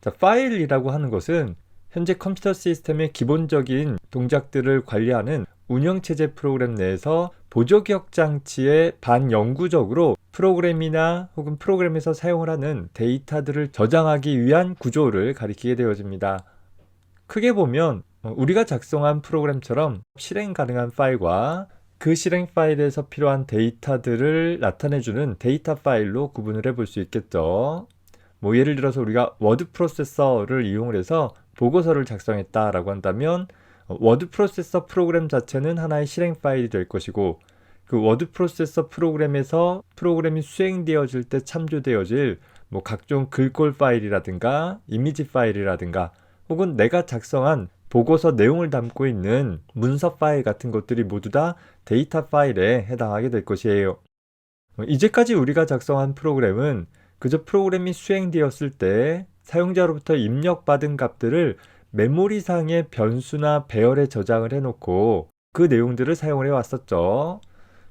자, 파일이라고 하는 것은 현재 컴퓨터 시스템의 기본적인 동작들을 관리하는 운영체제 프로그램 내에서 보조기억 장치에 반영구적으로 프로그램이나 혹은 프로그램에서 사용을 하는 데이터들을 저장하기 위한 구조를 가리키게 되어집니다. 크게 보면 어, 우리가 작성한 프로그램처럼 실행 가능한 파일과 그 실행 파일에서 필요한 데이터들을 나타내주는 데이터 파일로 구분을 해볼 수 있겠죠. 뭐 예를 들어서 우리가 워드 프로세서를 이용을 해서 보고서를 작성했다라고 한다면 어, 워드 프로세서 프로그램 자체는 하나의 실행 파일이 될 것이고 그 워드 프로세서 프로그램에서 프로그램이 수행되어질 때 참조되어질 뭐 각종 글꼴 파일이라든가 이미지 파일이라든가 혹은 내가 작성한 보고서 내용을 담고 있는 문서 파일 같은 것들이 모두 다 데이터 파일에 해당하게 될 것이에요. 어, 이제까지 우리가 작성한 프로그램은 그저 프로그램이 수행되었을 때 사용자로부터 입력받은 값들을 메모리상의 변수나 배열에 저장을 해놓고 그 내용들을 사용을 해왔었죠.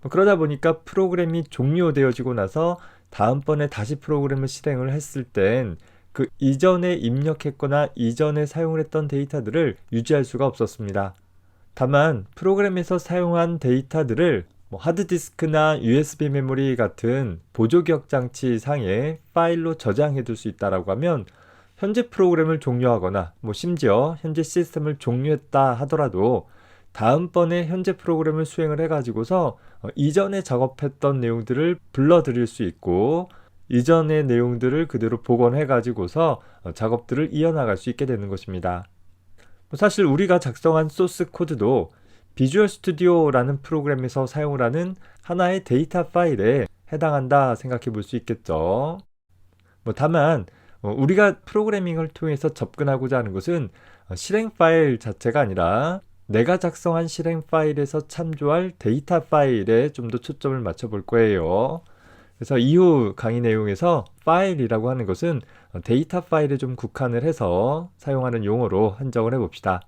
뭐 그러다 보니까 프로그램이 종료되어지고 나서 다음번에 다시 프로그램을 실행을 했을 땐 그 이전에 입력했거나 이전에 사용을 했던 데이터들을 유지할 수가 없었습니다. 다만 프로그램에서 사용한 데이터들을 뭐 하드디스크나 USB 메모리 같은 보조 기억 장치 상에 파일로 저장해 둘 수 있다라고 하면 현재 프로그램을 종료하거나 뭐 심지어 현재 시스템을 종료했다 하더라도 다음번에 현재 프로그램을 수행을 해가지고서 어, 이전에 작업했던 내용들을 불러들일 수 있고 이전의 내용들을 그대로 복원해가지고서 어, 작업들을 이어나갈 수 있게 되는 것입니다. 뭐 사실 우리가 작성한 소스 코드도 비주얼 스튜디오라는 프로그램에서 사용을 하는 하나의 데이터 파일에 해당한다 생각해 볼 수 있겠죠. 뭐 다만 어, 우리가 프로그래밍을 통해서 접근하고자 하는 것은 어, 실행 파일 자체가 아니라 내가 작성한 실행 파일에서 참조할 데이터 파일에 좀 더 초점을 맞춰 볼 거예요. 그래서 이후 강의 내용에서 파일이라고 하는 것은 어, 데이터 파일에 좀 국한을 해서 사용하는 용어로 한정을 해 봅시다.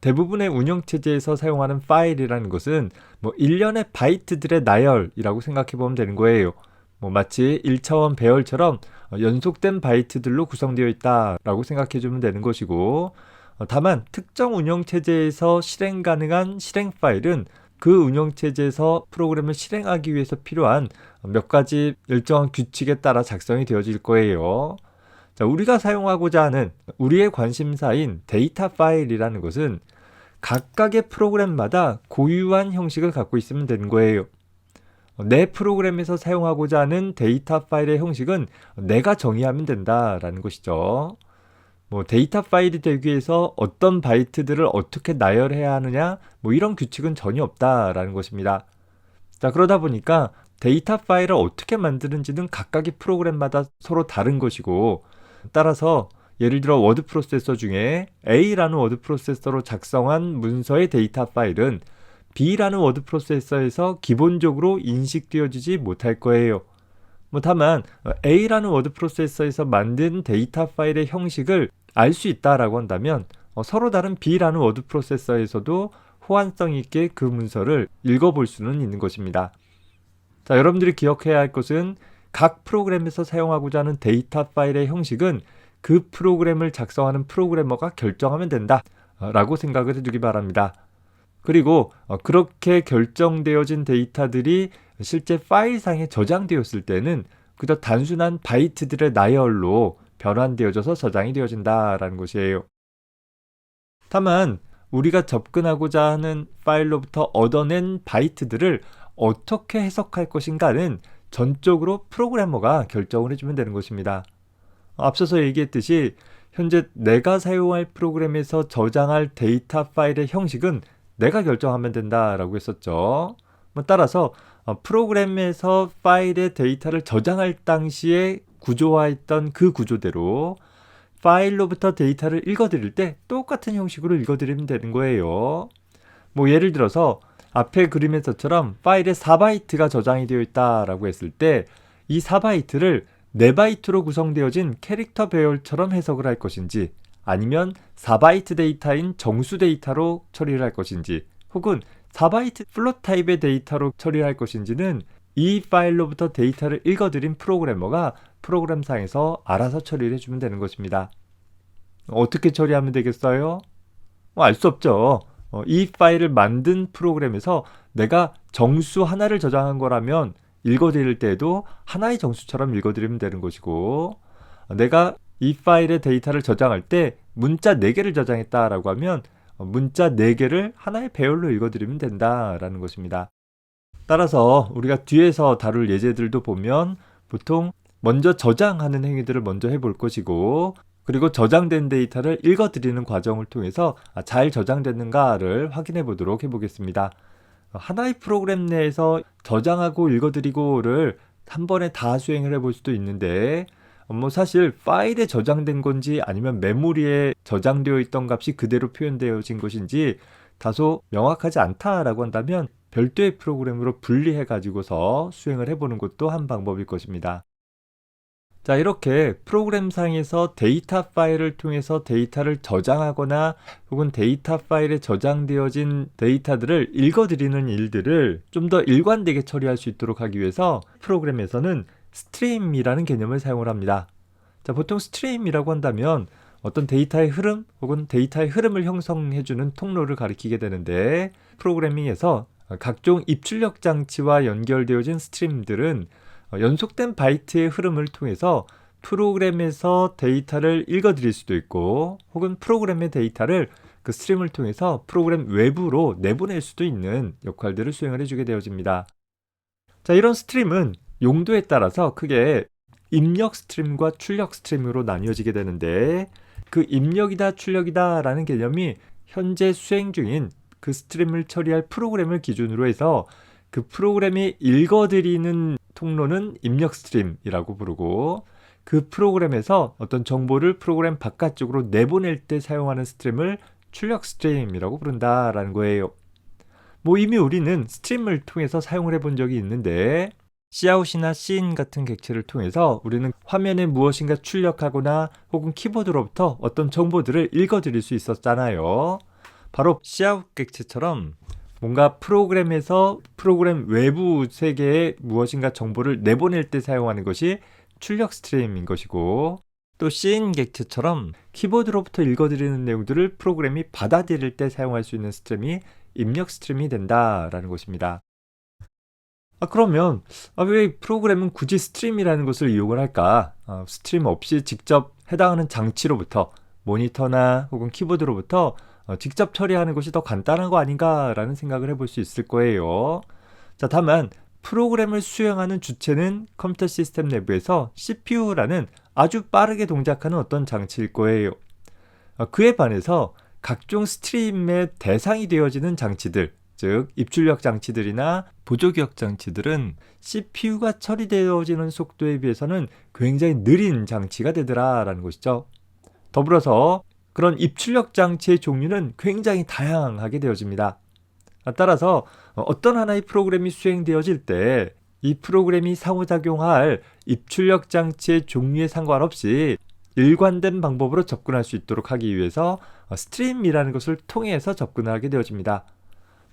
대부분의 운영체제에서 사용하는 파일이라는 것은 뭐 일련의 바이트들의 나열이라고 생각해 보면 되는 거예요. 뭐 마치 1차원 배열처럼 어, 연속된 바이트들로 구성되어 있다라고 생각해 주면 되는 것이고 어, 다만 특정 운영체제에서 실행 가능한 실행 파일은 그 운영체제에서 프로그램을 실행하기 위해서 필요한 몇 가지 일정한 규칙에 따라 작성이 되어질 거예요. 자, 우리가 사용하고자 하는 우리의 관심사인 데이터 파일이라는 것은 각각의 프로그램마다 고유한 형식을 갖고 있으면 되는 거예요. 내 프로그램에서 사용하고자 하는 데이터 파일의 형식은 내가 정의하면 된다라는 것이죠. 뭐 데이터 파일이 되기 위해서 어떤 바이트들을 어떻게 나열해야 하느냐 뭐 이런 규칙은 전혀 없다라는 것입니다. 자 그러다 보니까 데이터 파일을 어떻게 만드는지는 각각의 프로그램마다 서로 다른 것이고 따라서 예를 들어 워드 프로세서 중에 A라는 워드 프로세서로 작성한 문서의 데이터 파일은 B라는 워드 프로세서에서 기본적으로 인식되어지지 못할 거예요. 뭐 다만 A라는 워드 프로세서에서 만든 데이터 파일의 형식을 알 수 있다라고 한다면 어, 서로 다른 B라는 워드 프로세서에서도 호환성 있게 그 문서를 읽어볼 수는 있는 것입니다. 자, 여러분들이 기억해야 할 것은 각 프로그램에서 사용하고자 하는 데이터 파일의 형식은 그 프로그램을 작성하는 프로그래머가 결정하면 된다. 라고 생각을 해두기 바랍니다. 그리고 어, 그렇게 결정되어진 데이터들이 실제 파일상에 저장되었을 때는 그저 단순한 바이트들의 나열로 변환되어져서 저장이 되어진다라는 것이에요. 다만 우리가 접근하고자 하는 파일로부터 얻어낸 바이트들을 어떻게 해석할 것인가는 전적으로 프로그래머가 결정을 해주면 되는 것입니다. 앞서서 얘기했듯이 현재 내가 사용할 프로그램에서 저장할 데이터 파일의 형식은 내가 결정하면 된다라고 했었죠. 뭐 따라서 어, 프로그램에서 파일의 데이터를 저장할 당시에 구조화했던 그 구조대로 파일로부터 데이터를 읽어드릴 때 똑같은 형식으로 읽어드리면 되는 거예요. 뭐 예를 들어서 앞에 그림에서처럼 파일에 4바이트가 저장이 되어 있다라고 했을 때 이 4바이트를 4바이트로 구성되어진 캐릭터 배열처럼 해석을 할 것인지 아니면 4바이트 데이터인 정수 데이터로 처리를 할 것인지 혹은 4바이트 플롯 타입의 데이터로 처리를 할 것인지는 이 파일로부터 데이터를 읽어드린 프로그래머가 프로그램상에서 알아서 처리를 해주면 되는 것입니다. 어떻게 처리하면 되겠어요? 뭐알수 없죠. 어, 이 파일을 만든 프로그램에서 내가 정수 하나를 저장한 거라면 읽어드릴 때에도 하나의 정수처럼 읽어드리면 되는 것이고 어, 내가 이 파일의 데이터를 저장할 때 문자 4개를 저장했다라고 하면 어, 문자 4개를 하나의 배열로 읽어드리면 된다라는 것입니다. 따라서 우리가 뒤에서 다룰 예제들도 보면 보통 먼저 저장하는 행위들을 먼저 해볼 것이고 그리고 저장된 데이터를 읽어드리는 과정을 통해서 아, 잘 저장됐는가를 확인해 보도록 해보겠습니다. 하나의 프로그램 내에서 저장하고 읽어드리고를 한 번에 다 수행을 해볼 수도 있는데 뭐 사실 파일에 저장된 건지 아니면 메모리에 저장되어 있던 값이 그대로 표현되어진 것인지 다소 명확하지 않다라고 한다면 별도의 프로그램으로 분리해 가지고서 수행을 해보는 것도 한 방법일 것입니다. 자, 이렇게 프로그램상에서 데이터 파일을 통해서 데이터를 저장하거나 혹은 데이터 파일에 저장되어진 데이터들을 읽어드리는 일들을 좀 더 일관되게 처리할 수 있도록 하기 위해서 프로그램에서는 스트림이라는 개념을 사용을 합니다. 자, 보통 스트림이라고 한다면 어떤 데이터의 흐름 혹은 데이터의 흐름을 형성해주는 통로를 가리키게 되는데 프로그래밍에서 각종 입출력 장치와 연결되어진 스트림들은 어, 연속된 바이트의 흐름을 통해서 프로그램에서 데이터를 읽어드릴 수도 있고 혹은 프로그램의 데이터를 그 스트림을 통해서 프로그램 외부로 내보낼 수도 있는 역할들을 수행을 해주게 되어집니다. 자, 이런 스트림은 용도에 따라서 크게 입력 스트림과 출력 스트림으로 나뉘어지게 되는데 그 입력이다 출력이다 라는 개념이 현재 수행 중인 그 스트림을 처리할 프로그램을 기준으로 해서 그 프로그램이 읽어드리는 통로는 입력 스트림이라고 부르고 그 프로그램에서 어떤 정보를 프로그램 바깥쪽으로 내보낼 때 사용하는 스트림을 출력 스트림이라고 부른다라는 거예요. 뭐 이미 우리는 스트림을 통해서 사용을 해본 적이 있는데 Cout이나 Cin 같은 객체를 통해서 우리는 화면에 무엇인가 출력하거나 혹은 키보드로부터 어떤 정보들을 읽어드릴 수 있었잖아요. 바로 Cout 객체처럼 뭔가 프로그램에서 프로그램 외부 세계에 무엇인가 정보를 내보낼 때 사용하는 것이 출력 스트림인 것이고 또 cin 객체처럼 키보드로부터 읽어드리는 내용들을 프로그램이 받아들일 때 사용할 수 있는 스트림이 입력 스트림이 된다라는 것입니다. 아, 그러면 아, 왜 프로그램은 굳이 스트림이라는 것을 이용을 할까? 아, 스트림 없이 직접 해당하는 장치로부터 모니터나 혹은 키보드로부터 어, 직접 처리하는 것이 더 간단한 거 아닌가라는 생각을 해볼 수 있을 거예요. 자, 다만 프로그램을 수행하는 주체는 컴퓨터 시스템 내부에서 CPU라는 아주 빠르게 동작하는 어떤 장치일 거예요. 어, 그에 반해서 각종 스트림의 대상이 되어지는 장치들, 즉 입출력 장치들이나 보조 기억 장치들은 CPU가 처리되어지는 속도에 비해서는 굉장히 느린 장치가 되더라라는 것이죠. 더불어서 그런 입출력 장치의 종류는 굉장히 다양하게 되어집니다. 따라서 어떤 하나의 프로그램이 수행되어질 때 이 프로그램이 상호작용할 입출력 장치의 종류에 상관없이 일관된 방법으로 접근할 수 있도록 하기 위해서 스트림이라는 것을 통해서 접근하게 되어집니다.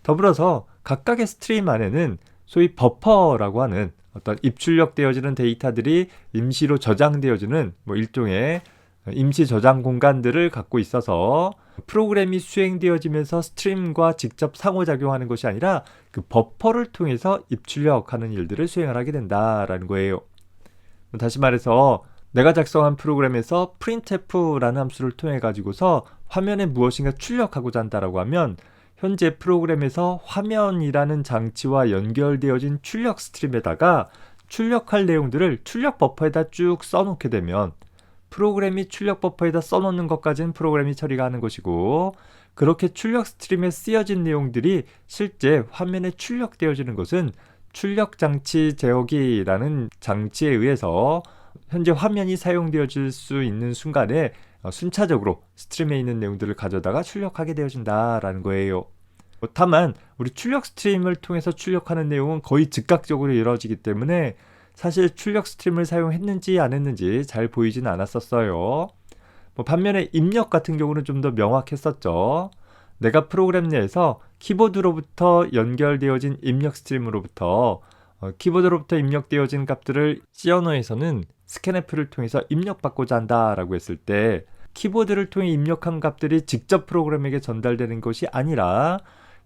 더불어서 각각의 스트림 안에는 소위 버퍼라고 하는 어떤 입출력되어지는 데이터들이 임시로 저장되어지는 뭐 일종의 임시 저장 공간들을 갖고 있어서 프로그램이 수행되어지면서 스트림과 직접 상호작용하는 것이 아니라 그 버퍼를 통해서 입출력하는 일들을 수행을 하게 된다라는 거예요. 다시 말해서 내가 작성한 프로그램에서 printf라는 함수를 통해 가지고서 화면에 무엇인가 출력하고자 한다라고 하면 현재 프로그램에서 화면이라는 장치와 연결되어진 출력 스트림에다가 출력할 내용들을 출력 버퍼에다 쭉 써놓게 되면 프로그램이 출력 버퍼에다 써놓는 것까지는 프로그램이 처리가 하는 것이고 그렇게 출력 스트림에 쓰여진 내용들이 실제 화면에 출력되어지는 것은 출력 장치 제어기라는 장치에 의해서 현재 화면이 사용되어질 수 있는 순간에 어, 순차적으로 스트림에 있는 내용들을 가져다가 출력하게 되어진다라는 거예요. 다만 우리 출력 스트림을 통해서 출력하는 내용은 거의 즉각적으로 이루어지기 때문에 사실 출력 스트림을 사용했는지 안 했는지 잘 보이진 않았었어요. 뭐 반면에 입력 같은 경우는 좀 더 명확했었죠. 내가 프로그램 내에서 키보드로부터 연결되어진 입력 스트림으로부터 어, 키보드로부터 입력되어진 값들을 시어너에서는 스캔F를 통해서 입력받고자 한다라고 했을 때 키보드를 통해 입력한 값들이 직접 프로그램에게 전달되는 것이 아니라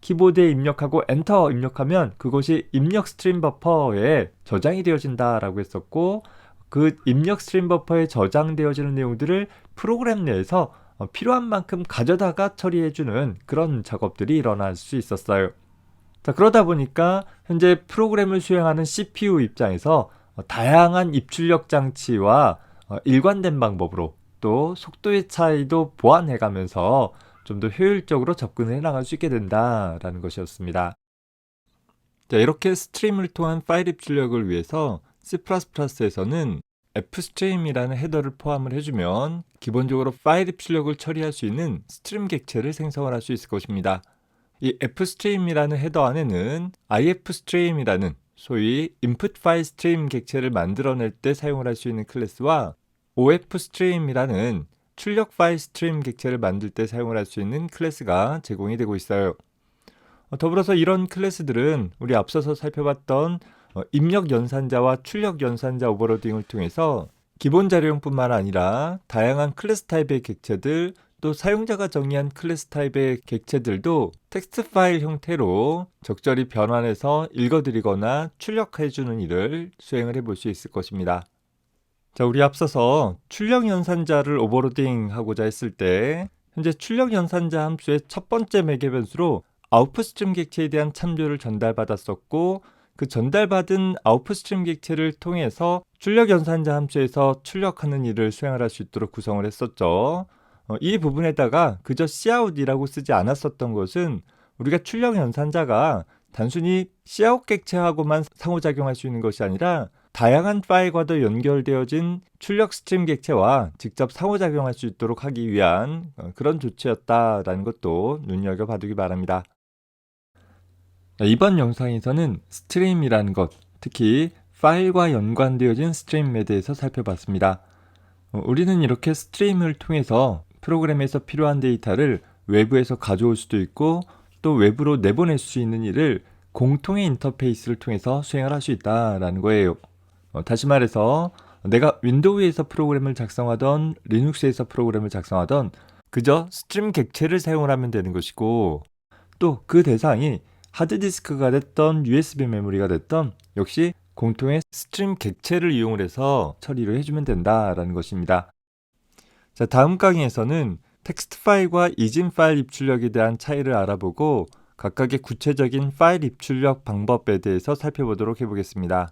키보드에 입력하고 엔터 입력하면 그것이 입력 스트림 버퍼에 저장이 되어진다라고 했었고 그 입력 스트림 버퍼에 저장되어지는 내용들을 프로그램 내에서 어, 필요한 만큼 가져다가 처리해주는 그런 작업들이 일어날 수 있었어요. 자, 그러다 보니까 현재 프로그램을 수행하는 CPU 입장에서 어, 다양한 입출력 장치와 어, 일관된 방법으로 또 속도의 차이도 보완해가면서 좀 더 효율적으로 접근을 해나갈 수 있게 된다라는 것이었습니다. 자, 이렇게 스트림을 통한 파일 입출력을 위해서 C++에서는 fstream이라는 헤더를 포함을 해주면 기본적으로 파일 입출력을 처리할 수 있는 스트림 객체를 생성을 할 수 있을 것입니다. 이 fstream이라는 헤더 안에는 ifstream이라는 소위 input file stream 객체를 만들어낼 때 사용을 할 수 있는 클래스와 ofstream이라는 출력 파일 스트림 객체를 만들 때 사용을 할 수 있는 클래스가 제공이 되고 있어요. 어, 더불어서 이런 클래스들은 우리 앞서서 살펴봤던 어, 입력 연산자와 출력 연산자 오버로딩을 통해서 기본 자료형뿐만 아니라 다양한 클래스 타입의 객체들 또 사용자가 정의한 클래스 타입의 객체들도 텍스트 파일 형태로 적절히 변환해서 읽어드리거나 출력해주는 일을 수행을 해볼 수 있을 것입니다. 자, 우리 앞서서 출력 연산자를 오버로딩 하고자 했을 때 현재 출력 연산자 함수의 첫 번째 매개 변수로 아웃풋 스트림 객체에 대한 참조를 전달받았었고 그 전달받은 아웃풋 스트림 객체를 통해서 출력 연산자 함수에서 출력하는 일을 수행을 할 수 있도록 구성을 했었죠. 어, 이 부분에다가 그저 cout이라고 쓰지 않았었던 것은 우리가 출력 연산자가 단순히 cout 객체하고만 상호작용할 수 있는 것이 아니라 다양한 파일과도 연결되어진 출력 스트림 객체와 직접 상호작용할 수 있도록 하기 위한 어, 그런 조치였다라는 것도 눈여겨봐두기 바랍니다. 이번 영상에서는 스트림이라는 것, 특히 파일과 연관되어진 스트림에 대해서 살펴봤습니다. 어, 우리는 이렇게 스트림을 통해서 프로그램에서 필요한 데이터를 외부에서 가져올 수도 있고 또 외부로 내보낼 수 있는 일을 공통의 인터페이스를 통해서 수행을 할 수 있다라는 거예요. 어, 다시 말해서 내가 윈도우에서 프로그램을 작성하던 리눅스에서 프로그램을 작성하던 그저 스트림 객체를 사용을 하면 되는 것이고 또 그 대상이 하드디스크가 됐던 USB 메모리가 됐던 역시 공통의 스트림 객체를 이용을 해서 처리를 해주면 된다라는 것입니다. 자, 다음 강의에서는 텍스트 파일과 이진 파일 입출력에 대한 차이를 알아보고 각각의 구체적인 파일 입출력 방법에 대해서 살펴보도록 해보겠습니다.